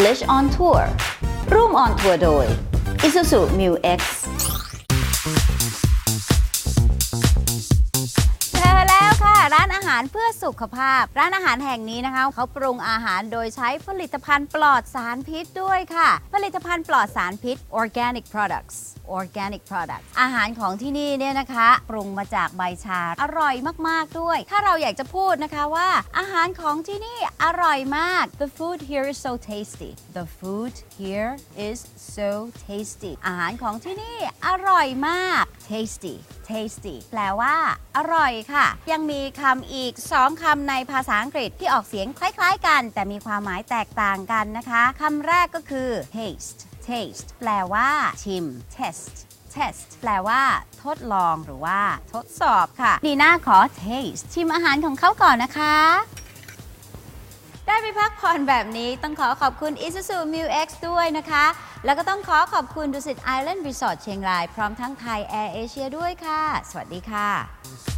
English on Tour ร่วม on tour โดย Isuzu Mu X เจอแล้วค่ะ ร้านอาหารเพื่อสุขภาพ ร้านอาหารแห่งนี้นะคะ เขาปรุงอาหารโดยใช้ผลิตภัณฑ์ปลอดสารพิษด้วยค่ะ ผลิตภัณฑ์ปลอดสารพิษ organic products organic products อาหารของที่นี่เนี่ยนะคะ ปรุงมาจากใบชา อร่อยมาก ๆ ด้วย ถ้าเราอยากจะพูดนะคะว่าอาหารของที่นี่อร่อยมาก the food here is so tasty the food here is so tasty อาหารของที่นี่อร่อยมาก tasty tasty แปลว่า อร่อยค่ะ ยังมีคำอีก 2คำในภาษาอังกฤษที่ออกเสียงคล้าย ๆ กัน แต่มีความหมายแตกต่างกันนะคะคำแรกก็คือ taste taste แปลว่าชิม test test แปลว่า ทดลองหรือว่า ทดสอบค่ะ ดีน่าขอ taste ชิมอาหารของเขาก่อนนะคะ ได้ไปพักผ่อนแบบนี้ต้องขอขอบคุณ Isuzu Mu X ด้วยนะคะ แล้วก็ต้องขอขอบคุณดุสิต Island Resort เชียงราย พร้อมทั้งไทย Air Asia ด้วยค่ะ สวัสดีค่ะ